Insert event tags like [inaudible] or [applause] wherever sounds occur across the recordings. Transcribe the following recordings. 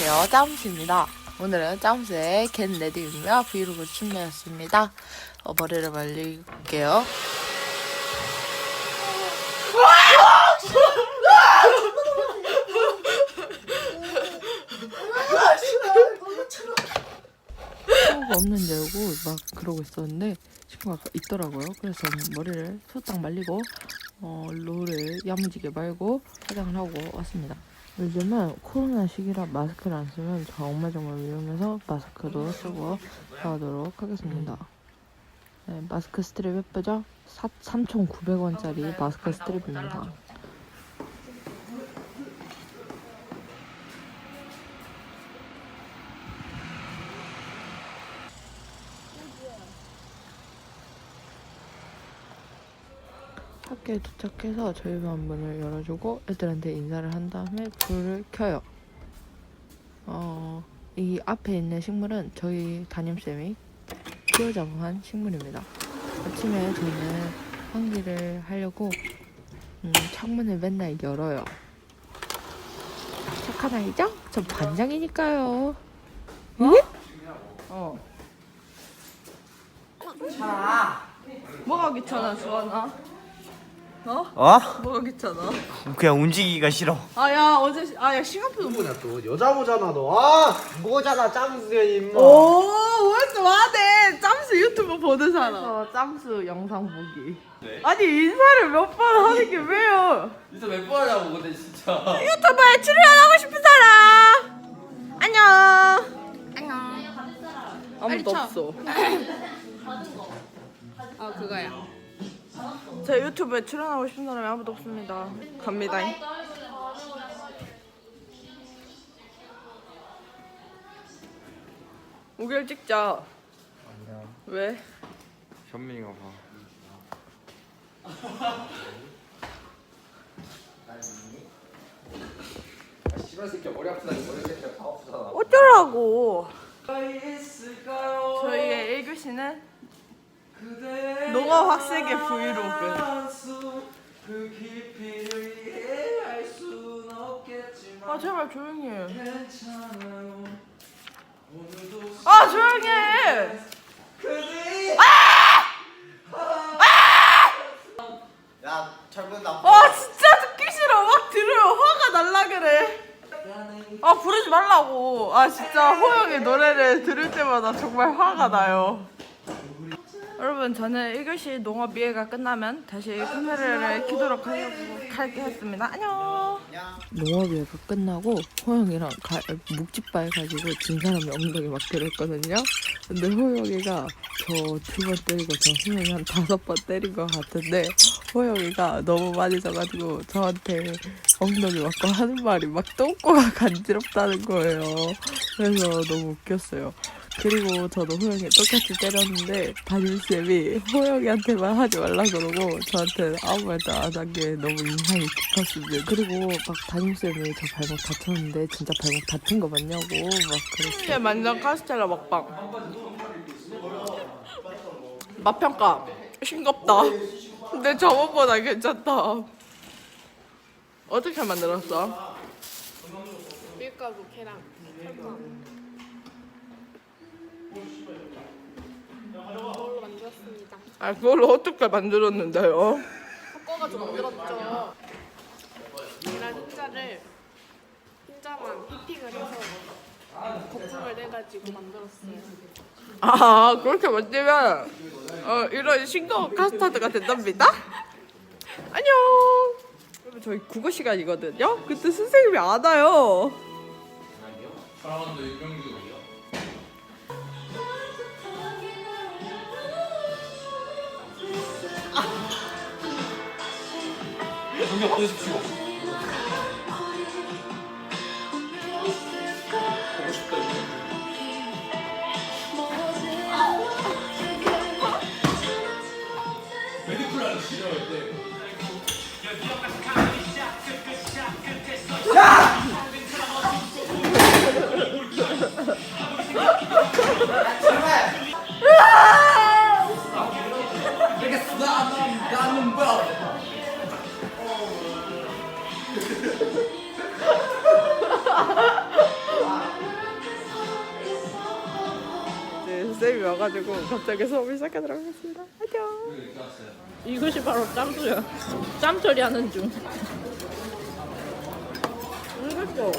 안녕하세요. 짬스입니다. 오늘은 짬스의 겟 레디이며 브이로그 준비했습니다. 어, 머리를 말릴게요. 친구가 없는 줄 알고 막 그러고 있었는데 친구가 있더라고요. 그래서 머리를 소딱 말리고 어, 롤을 야무지게 말고 화장을 하고 왔습니다. 요즘은 코로나 시기라 마스크를 안 쓰면 정말 정말 위험해서 마스크도 쓰고 나오도록 하겠습니다. 네, 마스크 스트립 예쁘죠? 3,900원짜리 마스크 스트립입니다. 학교에 도착해서 저희 반 문을 열어주고 애들한테 인사를 한 다음에 불을 켜요. 어, 이 앞에 있는 식물은 저희 담임쌤이 키워자고 한 식물입니다. 아침에 저는 환기를 하려고 음, 창문을 맨날 열어요. 착한 아이죠? 전 반장이니까요. 예? 어. 뭐가 귀찮아, 주원아? 어? 어? 뭐가 귀찮아? 그냥 움직이기가 싫어. 아, 야, 어제, 아, 야, 싱가포르 뭐. 뭐냐 또 여자 보잖아 너. 아 뭐잖아 짱수야 임마. 오, 왜 좋아하네. 짬스 유튜브 보는 사람. 어, 짬스 영상 보기. 아니, 인사를 몇 번 하는 게 왜요? 진짜 몇번 하냐고 근데 진짜 유튜브에 출연하고 싶은 사람! 안녕! 안녕. 아무도 없어. [laughs] 어 그거야. 제 유튜브에 출연하고 싶은 사람이 아무도 없습니다. 갑니다. 우결 찍자. 왜? 현민이가 봐 씨발 새끼야 머리 아프다니 머리 새끼야 다 아프잖아 어쩌라고? 있을까요 저희의 1교시는 너가 확세게 브이로그. 그 깊이를 이해할 순 없겠지만 아 제발 조용히 해. 괜찮아요 오늘도 아 조용히 해. 그대 야, 철분 나. 아 진짜 듣기 싫어. 막 들으면 화가 날라 그래. 아 부르지 말라고. 아 진짜 호영이 노래를 들을 때마다 정말 화가 나요. 여러분 저는 1교시 농업 이해가 끝나면 다시 카메라를 켜도록 하겠습니다. 안녕. 농업이해가 끝나고 호영이랑 가, 묵찌바에 가지고 진 사람이 엉덩이 막 때렸거든요. 근데 호영이가 저 두 번 때리고 저 호영이 한 다섯 번 때린 것 같은데 호영이가 너무 많이 져가지고 저한테 엉덩이 맞고 하는 말이 막 똥꼬가 간지럽다는 거예요. 그래서 너무 웃겼어요. 그리고 저도 호영이 똑같이 때렸는데 담임쌤이 호영이한테만 하지 말라 그러고 저한테 아무 말도 안 한 게 너무 인상이 깊었습니다. 그리고 막 담임쌤이 저 발목 다쳤는데 진짜 발목 다친 거 맞냐고 막 그랬어요. 만장 카스텔라 먹방. 맛평가 싱겁다. 근데 저번보다 괜찮다. 어떻게 만들었어? 밀가루 계란 설탕. 아 그걸 어떻게 만들었는데요? 섞어가지고 만들었죠. 계란 흰자를 흰자만 휘핑을 해서 거품을 내가지고 만들었어요. 아 그렇게 만들면 어, 이런 싱거운 카스타드가 된답니다. 안녕. 여러분 저희 국어 시간이거든요. 그때 선생님이 안 와요. 사랑하는데 유명 여기 어떠십시오? 와가지고 갑자기 수업을 시작하도록 하겠습니다. 안녕. 이것이 바로 짬수야. 짬 처리하는 중. 이것도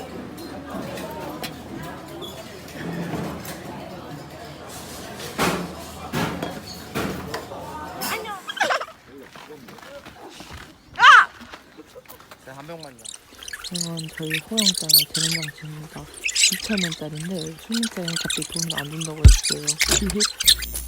한 병만요. 이건 저희 호영장의 재능 장치입니다. 2,000원짜리인데 20장이 갑자기 돈을 안 준다고 했어요. [laughs]